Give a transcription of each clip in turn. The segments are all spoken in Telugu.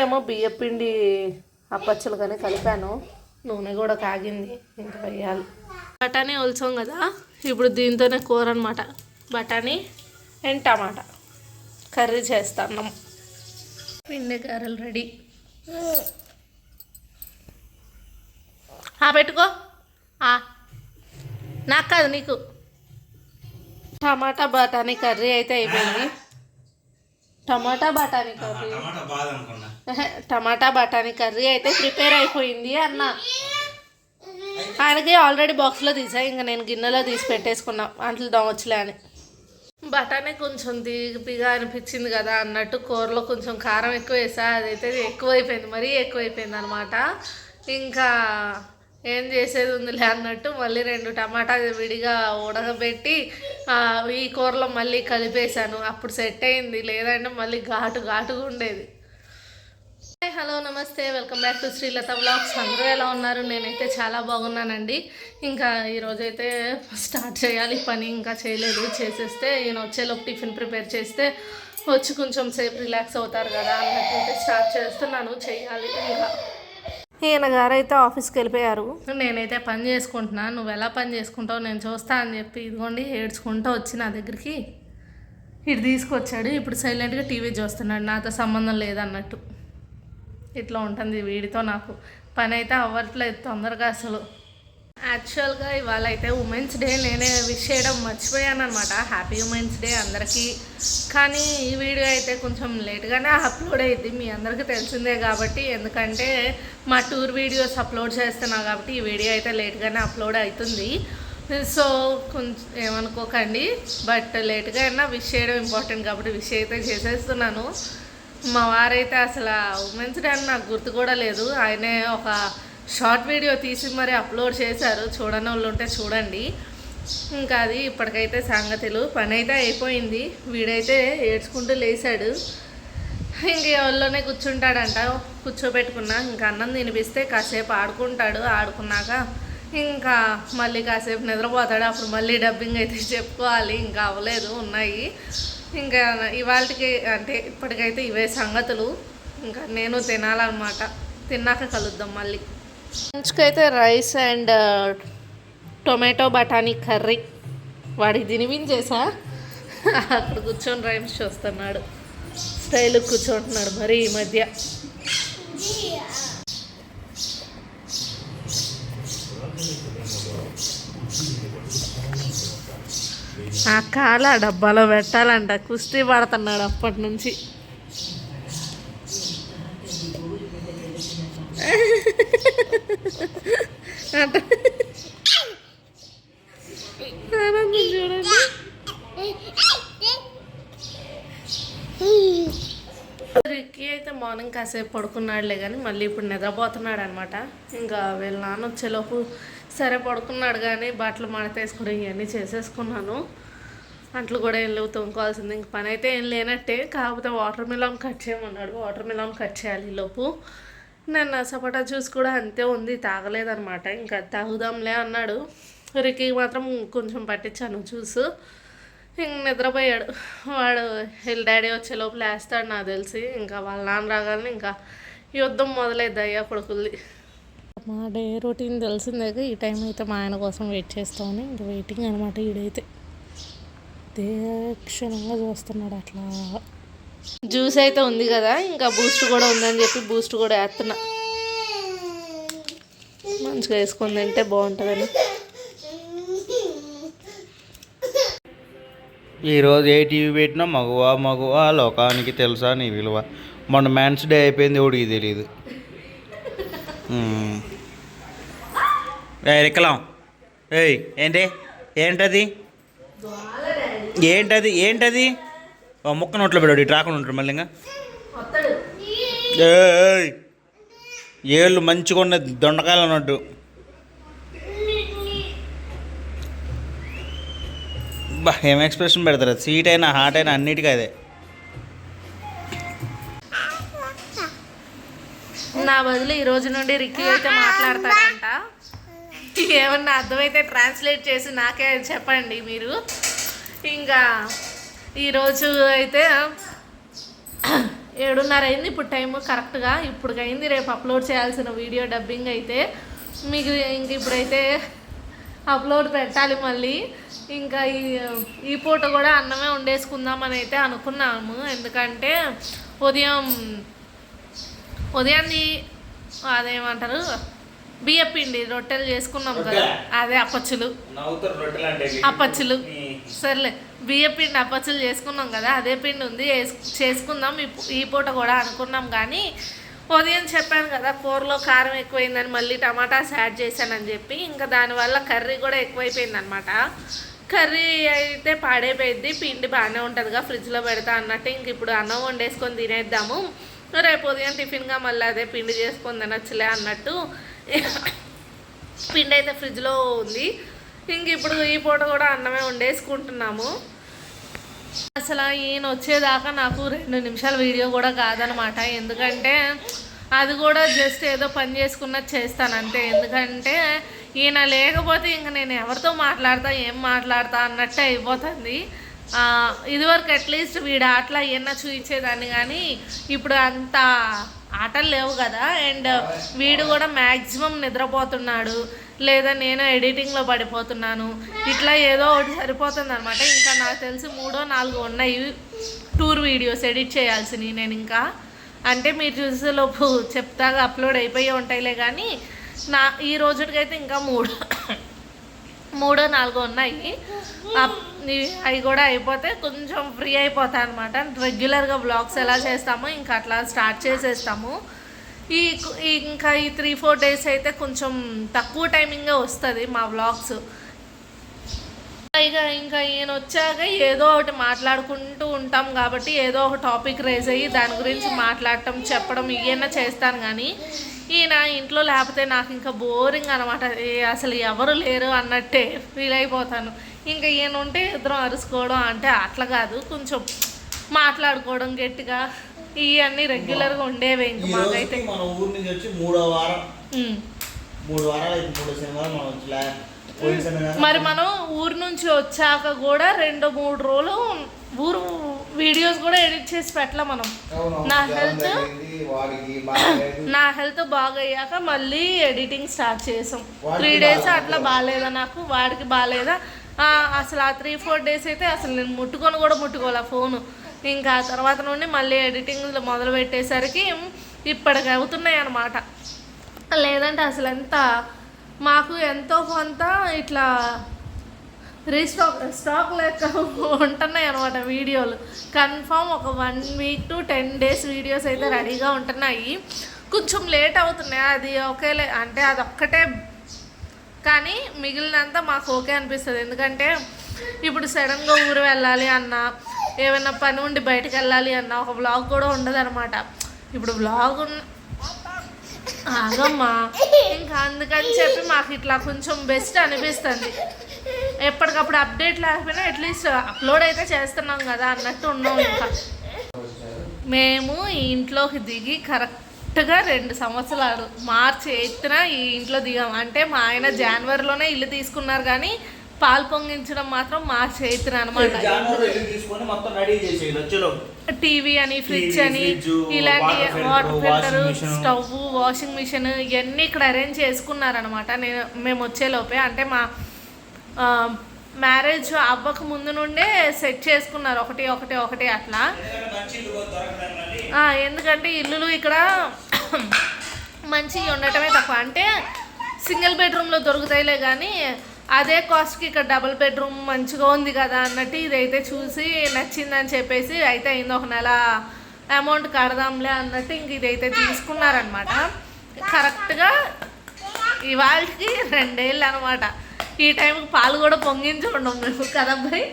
ఇంకేమో బియ్యపిండి అప్పచ్చలు కానీ కలిపాను. నూనె కూడా కాగింది. ఇంకా వేయాలి. బఠానీ ఒలిచాం కదా ఇప్పుడు దీంతోనే కూర అనమాట బఠానీ అండ్ టమాటా. కర్రీ చేస్తాం పిండి గారెలు రెడీ. ఆ పెట్టుకో. ఆ. నాకు కాదు నీకు. టమాటా బఠానీ కర్రీ అయితే అయిపోయింది. టమాటా బఠానీ కర్రీ. టమాటా బాధ అనుకున్నా ఎహె, టమాటా బఠానీ కర్రీ అయితే ప్రిపేర్ అయిపోయింది అన్న. ఆయనకి ఆల్రెడీ బాక్స్లో తీసా ఇంకా నేను గిన్నెలో తీసి పెట్టేసుకున్నా. అంట్లు దొంగచ్చులే అని. బఠానీ కొంచెం తీపిగా అనిపించింది కదా అన్నట్టు కూరలో కొంచెం కారం ఎక్కువ వేసా అదైతే ఎక్కువైపోయింది మరీ ఎక్కువైపోయింది అనమాట ఇంకా ఏం చేసేది ఉందిలే అన్నట్టు మళ్ళీ రెండు టమాటా విడిగా ఉడకబెట్టి ఈ కూరలో మళ్ళీ కలిపేశాను. అప్పుడు సెట్ అయింది. లేదంటే మళ్ళీ ఘాటు ఘాటుగా ఉండేది. హలో నమస్తే. Welcome back to Srilatha blogs అందరూ ఎలా ఉన్నారు? నేనైతే చాలా బాగున్నానండి. ఇంకా ఈరోజైతే స్టార్ట్ చేయాలి. పని ఇంకా చేయలేదు. చేసేస్తే ఈయన వచ్చేలోపు టిఫిన్ ప్రిపేర్ చేస్తే వచ్చి కొంచెం సేపు రిలాక్స్ అవుతారు కదా అన్నట్టు స్టార్ట్ చేస్తున్నాను. చేయాలి ఇంకా. ఈయన గారు అయితే ఆఫీస్కి వెళ్ళిపోయారు. నేనైతే పని చేసుకుంటున్నాను నువ్వు ఎలా పని చేసుకుంటావు నేను చూస్తా అని చెప్పి ఇదిగోండి ఏడ్చుకుంటూ వచ్చి నా దగ్గరికి ఇటు తీసుకొచ్చాడు. ఇప్పుడు సైలెంట్గా టీవీ చూస్తున్నాడు నాతో సంబంధం లేదన్నట్టు. ఇట్లా ఉంటుంది వీడితో నాకు. పని అయితే అవ్వట్లేదు తొందరగా అసలు. యాక్చువల్గా ఇవాళ అయితే ఉమెన్స్ డే నేనే విష్ చేయడం మర్చిపోయాను అనమాట హ్యాపీ ఉమెన్స్ డే అందరికీ. కానీ ఈ వీడియో అయితే కొంచెం లేట్గానే అప్లోడ్ అయింది మీ అందరికీ తెలిసిందే కాబట్టి. ఎందుకంటే మా టూర్ వీడియోస్ అప్లోడ్ చేస్తున్నా కాబట్టి ఈ వీడియో అయితే లేట్గానే అప్లోడ్ అవుతుంది. సో కొంచెం ఏమనుకోకండి. బట్ లేట్గా అయినా విష్ చేయడం ఇంపార్టెంట్ కాబట్టి విష్ అయితే చేసేస్తున్నాను. మా వారైతే అసలు ఉమెన్స్ డే అని నాకు గుర్తు కూడా లేదు. ఆయనే ఒక షార్ట్ వీడియో తీసి మరి అప్లోడ్ చేశారు. చూడని వాళ్ళు ఉంటే చూడండి. ఇంకా అది ఇప్పటికైతే సంగతులు. పని అయితే అయిపోయింది. వీడైతే ఏడ్చుకుంటూ లేచాడు ఇంక ఎవరిలోనే కూర్చుంటాడంట. కూర్చోబెట్టుకున్నా. ఇంకా అన్నం తినిపిస్తే కాసేపు ఆడుకుంటాడు. ఆడుకున్నాక ఇంకా మళ్ళీ కాసేపు నిద్రపోతాడు. అప్పుడు మళ్ళీ డబ్బింగ్ అయితే చెప్పుకోవాలి. ఇంకా అవ్వలేదు. ఉన్నాయి. ఇంకా ఇవాళకి అంటే ఇప్పటికైతే ఇవే సంగతులు. ఇంకా నేను తినాలన్నమాట. తిన్నాక కలుద్దాం మళ్ళీ. లంచ్కైతే రైస్ అండ్ టొమాటో బఠానీ కర్రీ. వాడికి తినిపించేసా అక్కడ కూర్చొని రైమ్స్ చూస్తున్నాడు. స్టైల్ కూర్చుంటున్నాడు మరి ఈ మధ్య. ఆ కాల డబ్బాలో పెట్టాలంట. కుస్తీ పడుతున్నాడు అప్పటి నుంచి. ఆనందం చూడండి రిక్కీ అయితే మార్నింగ్ కాసేపు పడుకున్నాడులే కానీ మళ్ళీ ఇప్పుడు నిద్రపోతున్నాడు అనమాట ఇంకా వీళ్ళ నాన్న వచ్చేలోపు సరే పడుకున్నాడు కానీ బట్టలు మడతేసుకుని ఇవన్నీ చేసేసుకున్నాను. అంట్లు కూడా ఏం లేవు తొంకోవాల్సింది ఇంక పని అయితే ఏం లేనట్టే. కాకపోతే వాటర్ మిలాన్ కట్ చేయమన్నాడు. వాటర్ మిలాన్ కట్ చేయాలి ఈ లోపు నేను సపోటా జ్యూస్ కూడా అంతే ఉంది తాగలేదనమాట ఇంకా తాగుదాంలే అన్నాడు. రిక్కీకి మాత్రం కొంచెం పట్టించాను జ్యూస్. ఇంక నిద్రపోయాడు. వాడు వీళ్ళ డాడీ వచ్చే లోపల వేస్తాడు నాకు తెలిసి. ఇంకా వాళ్ళ నాన్న రాగానే ఇంకా యుద్ధం మొదలైద్ది అయ్యా కొడుకుల్ది. మా డే రొటీన్ తెలిసిందే ఈ టైం అయితే మా ఆయన కోసం వెయిట్ చేస్తామని ఇంకా వెయిటింగ్ అనమాట ఈడైతే. తీక్షణంగా చూస్తున్నాడు అట్లా. జ్యూస్ అయితే ఉంది కదా ఇంకా బూస్ట్ కూడా ఉందని చెప్పి బూస్ట్ కూడా వేస్తున్నా. మంచిగా వేసుకొని తింటే బాగుంటుందని. ఈరోజు ఏ టీవీ పెట్టినా మగువా మగువా లోకానికి తెలుసా నీ విలువ? మొన్న మ్యాన్స్ డే అయిపోయింది ఓడికి తెలియదు ఎక్కలాం ఏయ్ ఏంటి? ఏంటది? ఏంటది? ఏంటది? ముక్క నోట్లో పెట్టాడు ఇటు రాకుండా ఉంటాడు మళ్ళీ ఇంకా. ఏయ్ ఏళ్ళు మంచిగా ఉన్న దొండకాయలు అన్నట్టు బా ఏం ఎక్స్ప్రెషన్ పెడతారు? సీట్ అయినా హార్ట్ అయినా అన్నిటికీ అదే. నా బదులు ఈ రోజు నుండి రిక్కీ అయితే మాట్లాడతాడంట. ఏమన్నా అర్థమైతే ట్రాన్స్లేట్ చేసి నాకే చెప్పండి మీరు. ఇంకా ఈరోజు అయితే ఏడున్నర అయింది. ఇప్పుడు టైం కరెక్ట్గా ఇప్పుడు అయింది. రేపు అప్లోడ్ చేయాల్సిన వీడియో డబ్బింగ్ అయితే మీకు ఇంక ఇప్పుడైతే అప్లోడ్ పెట్టాలి మళ్ళీ. ఇంకా ఈ ఈ పూట కూడా అన్నమే వండేసుకుందామని అయితే అనుకున్నాము. ఎందుకంటే ఉదయం ఉదయాన్ని అదేమంటారు బియ్య పిండి రొట్టెలు చేసుకున్నాం కదా? అదే అప్పచ్చులు. అప్పచ్చులు. సర్లే బియ్య పిండి అప్పచ్చులు చేసుకున్నాం కదా అదే పిండి ఉంది చేసుకుందాం ఈ ఈ పూట కూడా అనుకున్నాం కానీ ఉదయం చెప్పాను కదా కూరలో కారం ఎక్కువైందని మళ్ళీ టమాటాస్ యాడ్ చేశానని చెప్పి ఇంకా దానివల్ల కర్రీ కూడా ఎక్కువైపోయింది అనమాట కర్రీ అయితే పాడైపోయింది పిండి బాగానే ఉంటుందిగా ఫ్రిడ్జ్లో పెడతా అన్నట్టు ఇంక ఇప్పుడు అన్నం వండేసుకొని తినేద్దాము. రేపు ఉదయం టిఫిన్గా మళ్ళీ అదే పిండి చేసుకొని తినొచ్చులే అన్నట్టు పిండి అయితే ఫ్రిడ్జ్లో ఉంది. ఇంక ఇప్పుడు ఈ పూట కూడా అన్నమే వండేసుకుంటున్నాము. అసలు ఈయన వచ్చేదాకా నాకు రెండు నిమిషాల వీడియో కూడా కాదనమాట. ఎందుకంటే అది కూడా జస్ట్ ఏదో పని చేసుకున్నది చేస్తాను అంతే. ఎందుకంటే ఈయన లేకపోతే ఇంక నేను ఎవరితో మాట్లాడతా ఏం మాట్లాడతా అన్నట్టే అయిపోతుంది. ఇదివరకు అట్లీస్ట్ వీడు ఆటలు ఏమన్నా చూపించేదాన్ని కానీ ఇప్పుడు అంత ఆటలు లేవు కదా. అండ్ వీడు కూడా మ్యాక్సిమం నిద్రపోతున్నాడు. లేదా నేను ఎడిటింగ్లో పడిపోతున్నాను. ఇట్లా ఏదో ఒకటి సరిపోతుంది అనమాట ఇంకా నాకు తెలిసి మూడో నాలుగో ఉన్నాయి. టూర్ వీడియోస్ ఎడిట్ చేయాల్సినవి నేను ఇంకా. అంటే మీరు చూసేలోపు చెప్తాగా అప్లోడ్ అయిపోయి ఉంటాయిలే కానీ నా ఈ రోజుకైతే ఇంకా మూడు మూడో నాలుగో ఉన్నాయి. అప్- అవి కూడా అయిపోతే కొంచెం ఫ్రీ అయిపోతాయి అనమాట రెగ్యులర్గా బ్లాగ్స్ ఎలా చేస్తామో ఇంకా అట్లా స్టార్ట్ చేసేస్తాము. ఈ ఇంకా ఈ త్రీ ఫోర్ డేస్ అయితే కొంచెం తక్కువ టైమింగే వస్తుంది మా వ్లాగ్స్ పైగా ఇంకా ఈయన వచ్చాక ఏదో ఒకటి మాట్లాడుకుంటూ ఉంటాం కాబట్టి ఏదో ఒక టాపిక్ రేజ్ అయ్యి దాని గురించి మాట్లాడటం చెప్పడం ఈయన చేస్తాను కానీ ఈయన ఇంట్లో లేకపోతే నాకు ఇంకా బోరింగ్ అనమాట అసలు ఎవరు లేరు అన్నట్టే ఫీల్ అయిపోతాను. ఇంకా ఈయన ఉంటే ఇద్దరం అరుచుకోవడం అంటే అట్లా కాదు. కొంచెం మాట్లాడుకోవడం గట్టిగా ఇవన్నీ రెగ్యులర్గా ఉండేవే ఇంక ఈ మాకైతే. మన ఊరి నుంచి వచ్చి మూడో వారం. మూడు వారాలు అయితే మూడో శనివారం మనం వచ్చి మరి మనం ఊరు నుంచి వచ్చాక కూడా రెండు మూడు రోజులు ఊరు వీడియోస్ కూడా ఎడిట్ చేసి పెట్టలే మనం. నా బాగాలేదు. నా హెల్త్ బాగయ్యాక మళ్ళీ ఎడిటింగ్ స్టార్ట్ చేసాం. Three days? అట్లా బాగాలేదా నాకు? వాడికి బాగాలేదా? అసలు ఆ త్రీ ఫోర్ డేస్ అయితే అసలు నేను ముట్టుకొని కూడా ముట్టుకోలే ఫోను. ఇంకా ఆ తర్వాత నుండి మళ్ళీ ఎడిటింగ్లు మొదలు పెట్టేసరికి ఇప్పటికి అవుతున్నాయి అన్నమాట. లేదంటే అసలు ఎంత మాకు ఎంతో కొంత ఇట్లా రీస్టాక్ స్టాక్ లెక్క ఉంటున్నాయి అనమాట వీడియోలు. కన్ఫామ్ ఒక one week to ten days videos అయితే రెడీగా ఉంటున్నాయి. కొంచెం లేట్ అవుతున్నాయి. అది ఒకేలే అంటే అది ఒక్కటే. కానీ మిగిలినంతా మాకు ఓకే అనిపిస్తుంది. ఎందుకంటే ఇప్పుడు సడన్గా ఊరు వెళ్ళాలి అన్నా ఏమైనా పని ఉండి బయటకు వెళ్ళాలి అన్న ఒక బ్లాగ్ కూడా ఉండదు అనమాట ఇప్పుడు బ్లాగ్ ఉన్న ఆగమ్మా. ఇంకా అందుకని చెప్పి మాకు ఇట్లా కొంచెం బెస్ట్ అనిపిస్తుంది. ఎప్పటికప్పుడు అప్డేట్ లేకపోయినా అట్లీస్ట్ అప్లోడ్ అయితే చేస్తున్నాం కదా అన్నట్టు ఉన్నాం ఇంకా. మేము ఈ ఇంట్లోకి దిగి కరెక్ట్గా రెండు సంవత్సరాలు. మార్చి ఎయిత్న ఈ ఇంట్లో దిగాం. అంటే మా ఆయన జనవరిలోనే ఇల్లు తీసుకున్నారు కానీ పాలు పొంగించడం మాత్రం మార్చి ఎయిత్న అనమాట టీవీ అని ఫ్రిడ్జ్ అని ఇలాంటి water filter. Stove washing machine ఇవన్నీ ఇక్కడ అరేంజ్ చేసుకున్నారనమాట నేను మేము వచ్చేలోపే అంటే మా మ్యారేజ్ అవ్వక ముందు నుండే సెట్ చేసుకున్నారు. ఒకటి ఒకటి ఒకటి అట్లా. ఎందుకంటే ఇల్లులు ఇక్కడ మంచిగా ఉండటమే తక్కువ. అంటే సింగిల్ బెడ్రూమ్లో దొరుకుతాయిలే కానీ అదే కాస్ట్కి ఇక్కడ డబుల్ బెడ్రూమ్ మంచిగా ఉంది కదా అన్నట్టు ఇదైతే చూసి నచ్చిందని చెప్పేసి అయితే అయింది. ఒక నెల అమౌంట్ కడదాంలే అన్నట్టు ఇంక ఇదైతే తీసుకున్నారనమాట కరెక్ట్గా ఇవాళకి రెండేళ్ళు అనమాట ఈ టైంకి పాలు కూడా పొంగించి ఉండం మేము కదబ్బాయి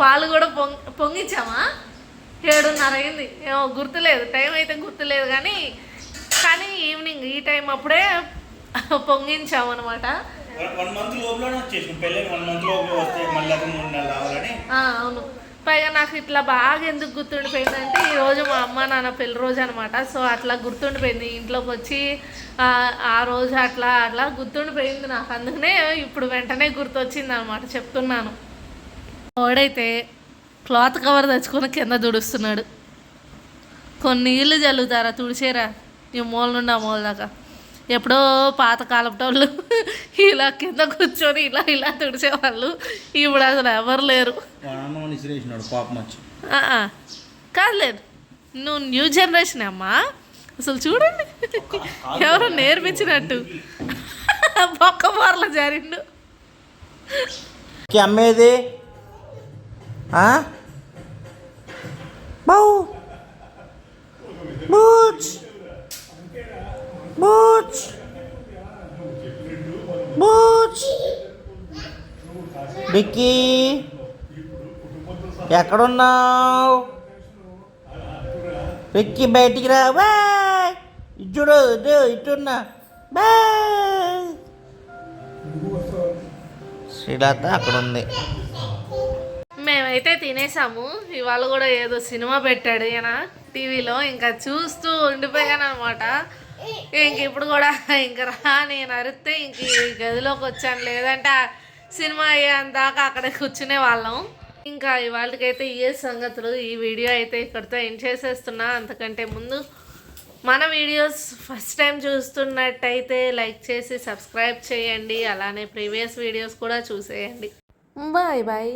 పాలు కూడా పొంగి పొంగించామా? ఏడున్నర అయింది. ఏమో గుర్తులేదు. టైం అయితే గుర్తులేదు కానీ కానీ ఈవినింగ్ ఈ టైం అప్పుడే పొంగించామన్నమాట. వన్ మంత్ లోపలనే వచ్చేసి పెళ్ళి వన్ మంత్ లోపల వస్తే మళ్ళీ మూడు నెలలు రావాలని. అవును. పైగా నాకు ఇట్లా బాగా ఎందుకు గుర్తుండిపోయిందంటే ఈరోజు మా అమ్మ నాన్న పెళ్ళి రోజు అనమాట సో అట్లా గుర్తుండిపోయింది. ఇంట్లోకి వచ్చి ఆ, రోజు అట్లా అట్లా గుర్తుండిపోయింది నాకు. అందుకనే ఇప్పుడు వెంటనే గుర్తొచ్చింది అనమాట చెప్తున్నాను. ఓడైతే క్లాత్ కవర్ తెచ్చుకొని కింద దుడుస్తున్నాడు. కొన్ని నీళ్ళు జల్లుతారా? తుడిచేరా? ఈ మూల నుండి ఆ మూల దాకా? ఎప్పుడో పాత కాలపటోళ్ళు ఇలా కింద కూర్చొని ఇలా ఇలా తుడిచేవాళ్ళు. ఇప్పుడు అసలు ఎవరు లేరు. కాదులేదు. నువ్వు న్యూ జనరేషన్ అమ్మా? అసలు చూడండి. ఎవరో నేర్పించినట్టు? బొక్క బోర్ల జరిగిండు అమ్మేది? బావు బూచ్. బూచ్ బూచ్ బిక్కీ ఎక్కడున్నావు? వెక్కి బయటికి రా. బాయ్ ఇచ్చుడు ఇటు ఇటున్నా. బాయ్ శ్రీలత అక్కడ ఉంది మేమైతే తినేసాము. ఇవాళ కూడా ఏదో సినిమా పెట్టాడు ఈయన టీవీలో. ఇంకా చూస్తూ ఉండిపోయాను అనమాట ఇంక ఇప్పుడు కూడా ఇంక రా నేను అరిస్తే ఇంక ఈ గదిలోకి వచ్చాను. లేదంటే సినిమా అయ్యేందాకా అక్కడ కూర్చునే వాళ్ళం. ఇంకా ఇవాళకైతే ఏ సంగతులు. ఈ వీడియో అయితే ఇక్కడితో ఏం చేసేస్తున్నా. అంతకంటే ముందు మన వీడియోస్ ఫస్ట్ టైం చూస్తున్నట్టయితే లైక్ చేసి సబ్స్క్రైబ్ చేయండి. అలానే ప్రీవియస్ వీడియోస్ కూడా చూసేయండి. Bye bye.